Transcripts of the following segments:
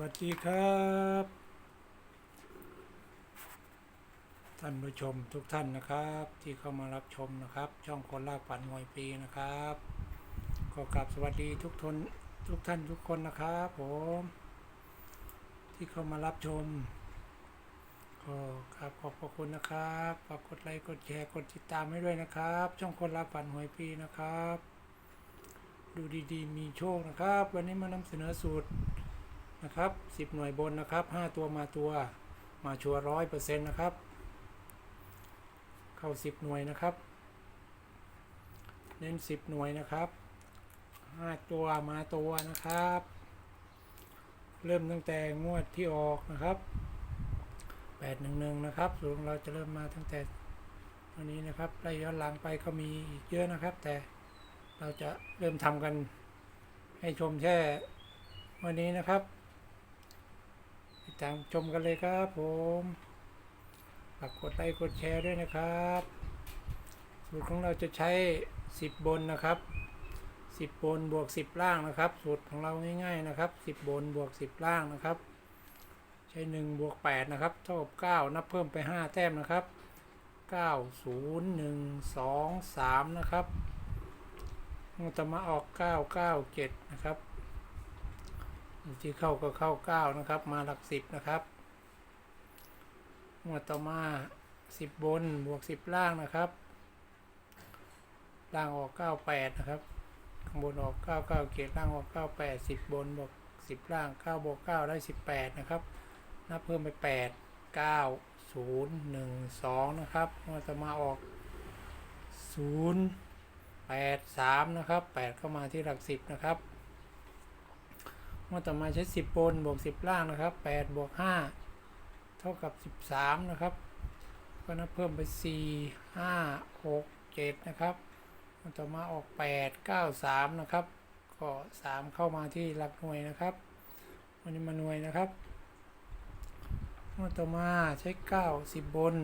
วัสดีครับท่านผู้ชมทุกท่านนะครับ ที่เข้ามารับชมนะครับ ช่องคนลากปั่นมวยปีนะครับขอกราบสวัสดีทุกทนทุกท่านทุกคนนะครับผมที่เข้ามารับชมขอกราบขอบพระคุณนะครับฝากกดไลค์กดแชร์กดติดตามให้ด้วยนะครับ ช่องคนลากปั่นมวยปีนะครับ ดูดีๆ มีโชคนะครับ วันนี้มานำเสนอสูตร นะครับสิบหน่วยบนนะครับห้าตัวมาตัวมาชัวร้อยเปอร์เซ็นต์นะครับ เข้าสิบหน่วยนะครับ เน้นสิบหน่วยนะครับห้าตัวมาตัวนะครับ เริ่มตั้งแต่งวดที่ออกนะครับแปดหนึ่งหนึ่งนะครับสูงเราจะเริ่มมาตั้งแต่วันนี้นะครับไล่ย้อนหลังไปก็มีอีกเยอะนะครับ แต่เราจะเริ่มทำกันให้ชมแค่วันนี้นะครับ ตามชมกันเลยครับผมฝากกดไลค์กดแชร์ด้วยนะครับ สูตรของเราจะใช้ 10 บนนะครับ 10 บนบวก 10 ล่างนะครับ สูตรของเราง่ายๆนะครับ 10 บนบวก 10 ล่างนะครับ ใช้ 1 บวก 8 นะครับ เท่ากับ 9 นับเพิ่มไป 5 แต้มนะครับ 9 0 1 2 3 นะครับมันจะมาออก 9 9 7 นะครับ ที่เข้าก็เข้าเก้านะครับ มาหลักสิบนะครับงวดต่อมาสิบบนบวกสิบล่างนะครับ ล่างออกเก้าแปดนะครับข้างบนออกเก้าเก้าเกตล่างออกเก้าแปดสิบบนบวกสิบล่างเก้าบวกเก้าได้สิบแปดนะครับ นับเพิ่มไปแปดเก้าศูนย์หนึ่งสองนะครับงวดต่อมาออกศูนย์แปดสามนะครับแปดเข้ามาที่หลักสิบนะครับ งวดต่อมาใช้ 10 บนบวก 10 ล่างนะครับ 8 บวก 5 เท่ากับ 13 นะครับ ก็นับเพิ่มไป 4 5 6 7 นะครับงวดต่อมาออก 8 9 3 นะครับ ก็ 3 เข้ามาที่หลักหน่วยนะครับวันนี้มาหน่วยนะครับงวดต่อมาใช้ 9 10 บน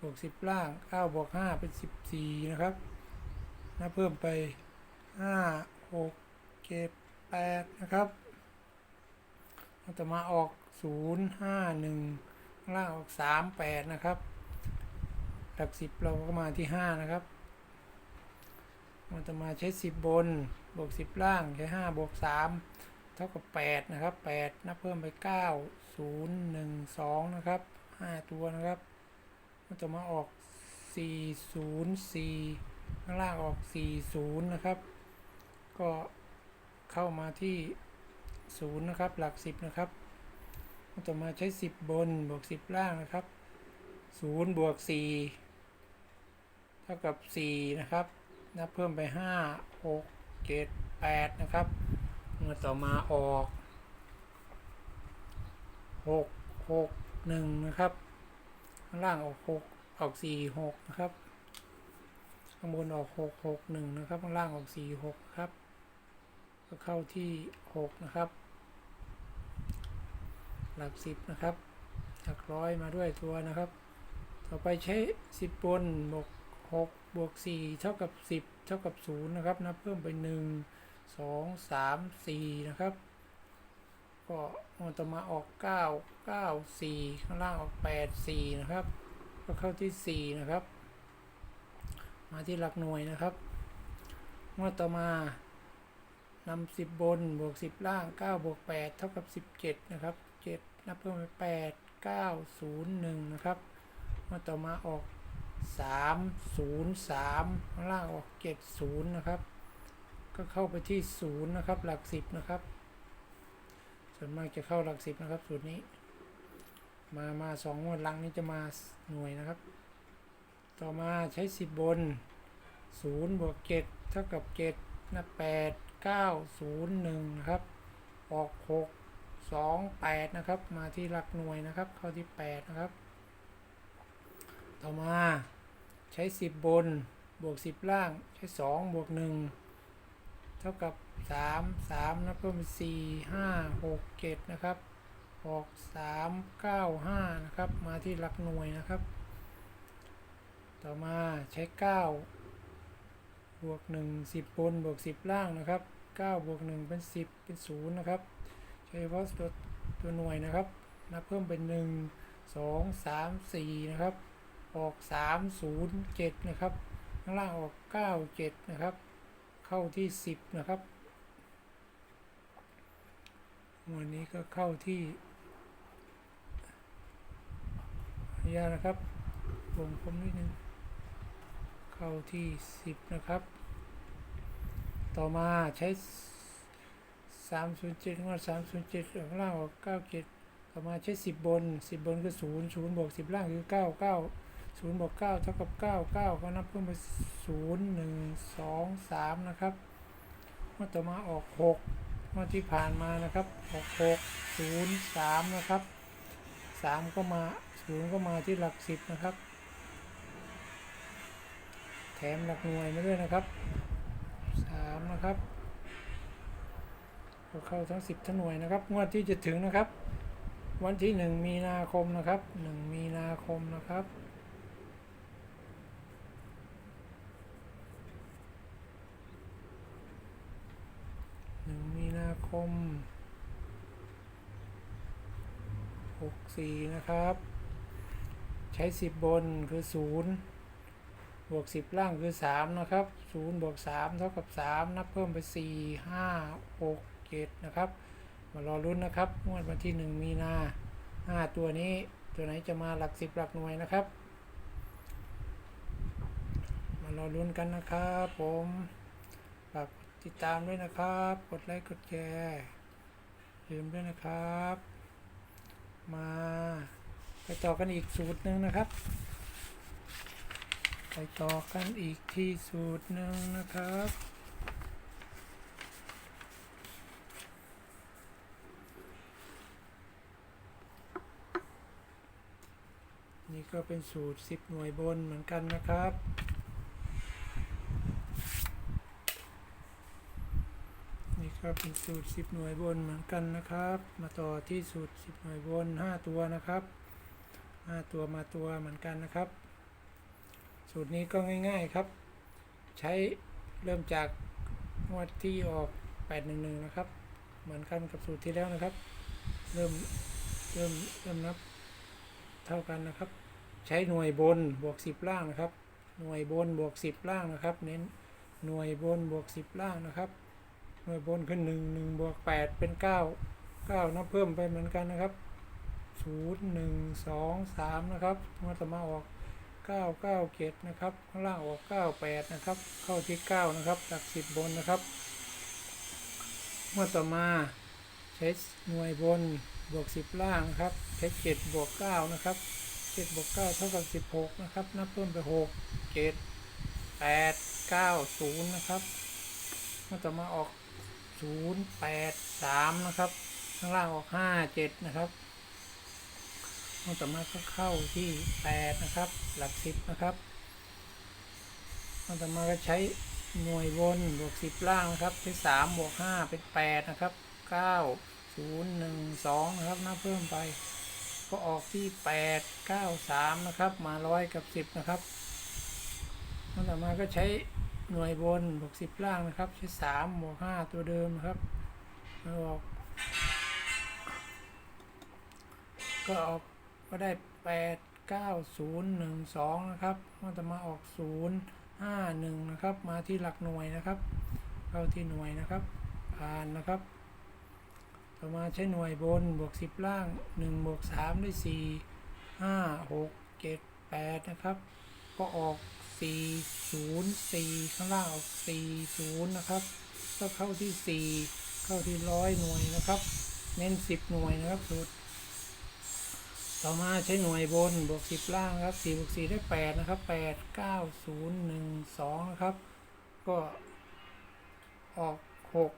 บวก 10 ล่าง 9 บวก 5 เป็น 14 นะครับนับเพิ่มไป 5 6 7 8 นะครับ ต่อมาออก 0 5 1ข้างล่างออก 3 8 นะครับ หลักสิบเราก็มาที่ 5 นะครับมันต่อมาใช้ 10 บน บวก 10 ล่าง ใช้ 5 บวก 3 เท่ากับ 8 นะครับ 8 นับเพิ่มไป 9 0 1 2 นะครับ 5 ตัวนะครับมันต่อมาออก 4 0 4 ข้างล่างออก 4 0 นะครับ ก็เข้ามาที่ ศูนย์นะครับ หลักสิบนะครับ ต่อมาใช้สิบบนบวกสิบล่างนะครับศูนย์บวกสี่เท่ากับสี่นะครับ นับเพิ่มไปห้าหกเจ็ดแปดนะครับเมื่อต่อมาออกหกหกหนึ่งนะครับ ข้างล่างออกหกออกสี่หกนะครับ ข้างบนออกหกหกหนึ่งนะครับ ข้างล่างออกสี่หกครับ ก็เข้าที่หกนะครับ หลักสิบนะครับ หลักร้อยมาด้วยตัวนะครับ ต่อไปใช้สิบบนบวกหกบวกสี่เท่ากับสิบเท่ากับศูนย์นะครับ นับเพิ่มไปหนึ่งสองสามสี่นะครับ ก็มันต่อมาออกเก้าเก้าสี่ข้างล่างออกแปดสี่นะครับ ก็เข้าที่สี่นะครับ มาที่หลักหน่วยนะครับเมื่อต่อมา นำสิบบนบวกสิบล่างเก้าบวกแปดเท่ากับสิบเจ็ดนะครับเจ็ดนับเพิ่มไปแปดเก้าศูนย์หนึ่งนะครับมื่อต่อมาออกสามศูนย์สามข้างล่างออกเจ็ดศูนย์นะครับ ก็เข้าไปที่ศูนย์นะครับ หลักสิบนะครับ ส่วนมากจะเข้าหลักสิบนะครับสูตรนี้ มามาสองงวดลังนี้จะมาหน่วยนะครับ ต่อมาใช้สิบบนศูนย์บวกเจ็ดเท่ากับเจ็ดนับแปด เก้าศูนย์หนึ่งนะครับออกหกสองแปดนะครับ มาที่หลักหน่วยนะครับ เข้าที่แปดนะครับ ต่อมาใช้สิบบน บวกสิบล่าง ใช้สองบวกหนึ่งเท่ากับสามสามนะเพิ่มเป็นสี่ห้าหกเจ็ดนะครับ ออกสามเก้าห้านะครับ มาที่หลักหน่วยนะครับ ต่อมาใช้เก้า บวกหนึ่งสิบบนบวกสิบล่างนะครับเก้าบวกหนึ่งเป็นสิบเป็นศูนย์นะครับใช้เฉพาะตัวตัวหน่วยนะครับ นับเพิ่มเป็นหนึ่งสองสามสี่นะครับ ออกสามศูนย์เจ็ดนะครับ ข้างล่างออกเก้าเจ็ดนะครับ เข้าที่สิบนะครับวันนี้ก็เข้าที่ขออนุญานะครับวงผมนิดนึง เข้าที่สิบนะครับ ต่อมาใช้สามศูนย์เจ็ดงวดสามศูนย์เจ็ดข้างล่างออกเก้าเจ็ดต่อมาใช้สิบบนสิบบนคือศูนย์ศูนย์บวกสิบล่างคือเก้าเก้าศูนย์บวกเก้าเท่ากับเก้าเก้าก็นับเพิ่มไปศูนย์หนึ่งสองสามนะครับงวดต่อมาออกหกงวดที่ผ่านมานะครับออกหกศูนย์สามนะครับสามก็มาศูนย์ก็มาที่หลักสิบนะครับ ถมหลักหน่วยมาด้วยนะครับสามนะครับก็เข้าทั้งสิบทั้งหน่วยนะครับงวดที่จะถึงนะครับ วันที่หนึ่งมีนาคมนะครับหนึ่งมีนาคมนะครับหนึ่งมีนาคมหกสี่นะครับ ใช้สิบบนคือศูนย์ บวกสิบล่างคือสามนะครับศูนย์บวกสามเท่ากับสามนับเพิ่มไปสี่ห้าหกเจ็ดนะครับ มารอลุ้นนะครับงวดวันที่หนึ่งมีนาห้าตัวนี้ตัวไหนจะมาหลักสิบหลักหน่วยนะครับ มารอลุ้นกันนะครับผมฝากติดตามด้วยนะครับ กดไลค์กดแชร์ลืมด้วยนะครับ มาไปต่อกันอีกสูตรหนึ่งนะครับ ไปต่อกันอีกที่สูตรหนึ่งนะครับ นี่ก็เป็นสูตร 10 หน่วยบนเหมือนกันนะครับนี่ก็เป็นสูตร 10 หน่วยบนเหมือนกันนะครับ มาต่อที่สูตร 10 หน่วยบน 5 ตัวนะครับ 5 ตัวมาตัวเหมือนกันนะครับ สูตรนี้ก็ง่ายๆครับ ใช้เริ่มจากงวดที่ออก 811 นะครับ เหมือนกันกับสูตรที่แล้วนะครับ เริ่มเริ่มเริ่มนับเท่ากันนะครับ ใช้หน่วยบนบวก 10 ล่างนะครับ หน่วยบนบวก 10 ล่างนะครับ เน้นหน่วยบนบวก 10 ล่างนะครับ หน่วยบนคือ1 1บวก8เป็น 9 9 นับเพิ่มไปเหมือนกันนะครับ 0 1 2 3 นะครับงวดต่อมาออก 9 9 7 นะครับข้างล่างออก 9 8 นะครับ เข้าที่ 9 นะครับหลัก 10 บนนะครับงวดต่อมาใช้หน่วยบนบวก 10 ล่างนะครับใช้7บวก9นะครับ7บวก9เท่ากับ 16 นะครับ นับเพิ่มไป 6 7 8 9 0 นะครับเมันต่อมาออก 0 8 3 นะครับ ข้างล่างออก 5 7 นะครับ มันต่อมาก็เข้าที่8นะครับ หลัก10นะครับมันต่อมาก็ใช้หน่วยบนบวก10ล่างนะครับใช้3บวก5เป็น8นะครับ9ศูนย์หนึ่งสองนะครับนับเพิ่มไป ก็ออกที่แปดเก้าสามนะครับ มาร้อยกับสิบนะครับแล้วต่อมาก็ใช้หน่วยบนบวกสิบล่างนะครับ ใช้สามบวกห้าตัวเดิมนะครับออกก็ออก ก็ได้แปดเก้าศูนย์หนึ่งสองนะครับแล้วต่อมาออกศูนย์ห้าหนึ่งนะครับ มาที่หลักหน่วยนะครับ เข้าที่หน่วยนะครับผ่านนะครับต่อมาใช้หน่วยบนบวก 10 ล่าง 1 บวก 3 ได้ 4 5 6 7 8 นะครับ ก็ออก 4 0 4 ข้างล่างออก 4 0 นะครับก็เข้าที่ 4 เข้าที่ร้อยหน่วยนะครับ เน้น 10 หน่วยนะครับสูตร ต่อมาใช้หน่วยบนบวก10ล่างครับ4บวก4ได้8นะครับ8 9 0 1 2นะครับ ก็ออก6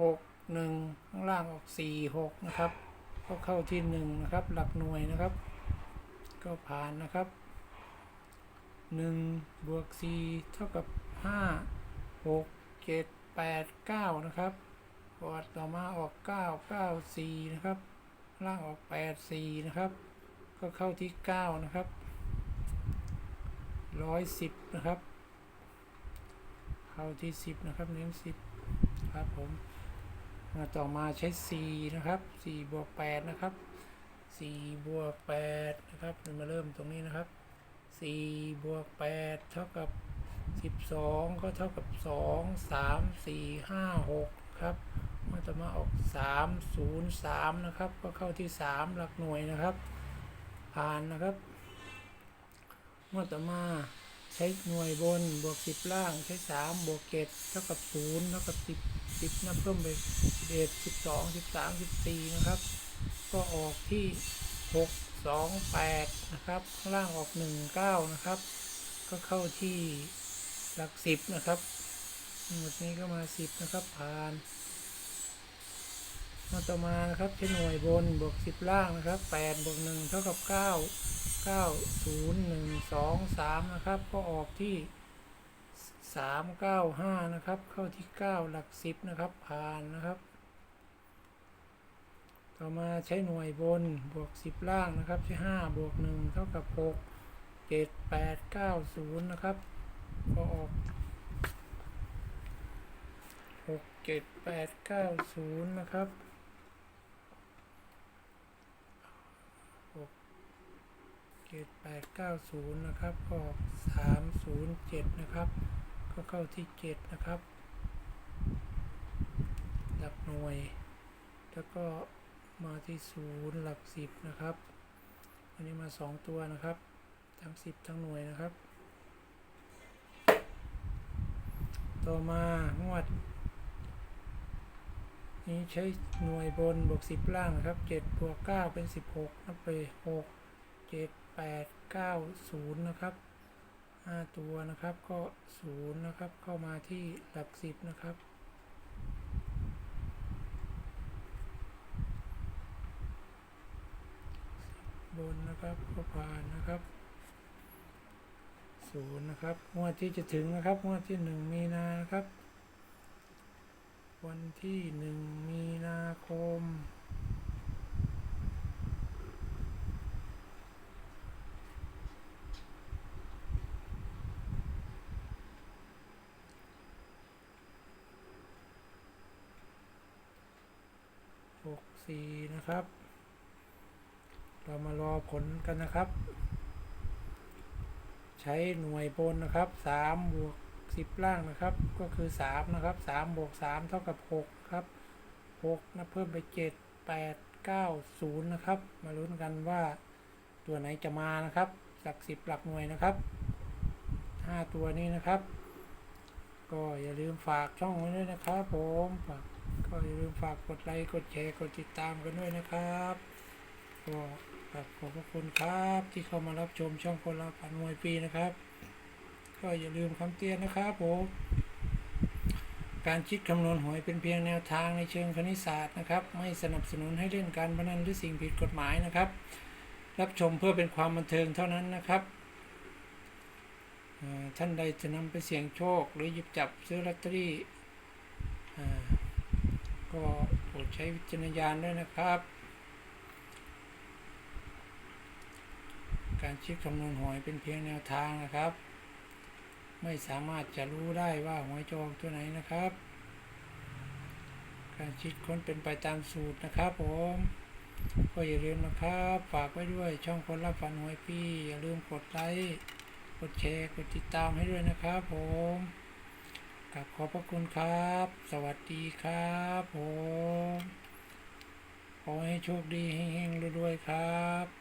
6หนึ่งข้างล่างออกสี่หกนะครับ ก็เข้าที่หนึ่งนะครับ หลักหน่วยนะครับ ก็ผ่านนะครับหนึ่งบวกสี่เท่ากับห้าหกเจ็ดแปดเก้านะครับพอต่อมาออกเก้าเก้าสี่นะครับล่างออกแปดสี่นะครับ ก็เข้าที่เก้านะครับร้อยสิบนะครับ เข้าที่สิบนะครับเน้นสิบครับผมมาต่อมาใช้4นะครับ4บวก8นะครับ4บวก8นะครับเรามาเริ่มตรงนี้นะครับ4บวก8เท่ากับ12ก็เท่ากับ2 3 4 5 6ครับมาต่อมาออก3 0 3นะครับ ก็เข้าที่3หลักหน่วยนะครับ ผ่านนะครับเมื่อต่อมาใช้หน่วยบนบวก10ล่างใช้3บวก7เท่ากับ0เท่ากับ10 10นับเพิ่มไป11 12 13 14นะครับ ก็ออกที่6 2 8นะครับข้างล่างออก1 9นะครับ ก็เข้าที่หลัก10นะครับหมดนี้ก็มา10นะครับผ่าน มาต่อมานะครับใช้หน่วยบนบวก10ล่างนะครับ8บวก1เท่ากับ9 9 0 1 2 3นะครับ ก็ออกที่3 9 5นะครับ เข้าที่9หลัก10นะครับผ่านนะครับ ต่อมาใช้หน่วยบนบวก10ล่างนะครับใช้5บวก1เท่ากับ6 7 8 9 0นะครับ ก็ออก6 7 8 9 0นะครับ เจ็ดแปดเก้าศูนย์นะครับก็สามศูนย์เจ็ดนะครับ ก็เข้าที่เจ็ดนะครับหลักหน่วย แล้วก็มาที่ศูนย์หลักสิบนะครับ อันนี้มาสองตัวนะครับ ทั้งสิบทั้งหน่วยนะครับ ต่อมางวดนี้ใช้หน่วยบนบวกสิบล่างนะครับเจ็ดบวกเก้าเป็นสิบหกนับไปหก เจ็ดแปดเก้าศูนย์นะครับห้าตัวนะครับก็ศูนย์นะครับ เข้ามาที่หลักสิบนะครับ บนนะครับก็ผ่านนะครับศูนย์นะครับงวดที่จะถึงนะครับงวดที่หนึ่งมีนาครับ วันที่หนึ่งมีนาคม หกสี่นะครับ เรามารอผลกันนะครับ ใช้หน่วยบนนะครับสามบวกสิบล่างนะครับ ก็คือสามนะครับสามบวกสามเท่ากับหกครับหกนะเพิ่มไปเจ็ดแปดเก้าศูนย์นะครับ มาลุ้นกันว่าตัวไหนจะมานะครับ หลักสิบหลักหน่วยนะครับห้าตัวนี้นะครับ ก็อย่าลืมฝากช่องไว้ด้วยนะครับผมฝาก ก็อย่าลืมฝากกดไลค์ กดแชร์ กดติดตามกันด้วยนะครับก็ขอบขอบพระคุณครับที่เข้ามารับชมช่องคนละพันมวยปีนะครับ ก็อย่าลืมคำเตือนนะครับผมการคิดคำนวณหวยเป็นเพียงแนวทางในเชิงคณิตศาสตร์นะครับ ไม่สนับสนุนให้เล่นการพนันหรือสิ่งผิดกฎหมายนะครับ รับชมเพื่อเป็นความบันเทิงเท่านั้นนะครับท่านใดจะนำไปเสี่ยงโชค หรือหยิบจับซื้อลอตเตอรี่ ก็โปรดใช้วิจารณญาณด้วยนะครับ การคิดคำนวณหวยเป็นเพียงแนวทางนะครับ ไม่สามารถจะรู้ได้ว่าหวยจออกตัวไหนนะครับ การคิดค้นเป็นไปตามสูตรนะครับผมก็อย่าลืมนะครับ ฝากไว้ด้วยช่องคนรับฝันหวยพี่ อย่าลืมกดไลค์ กดแชร์ กดติดตามให้ด้วยนะครับผม กับขอบพระคุณครับ สวัสดีครับผม ขอให้โชคดีเฮงๆรวยๆครับ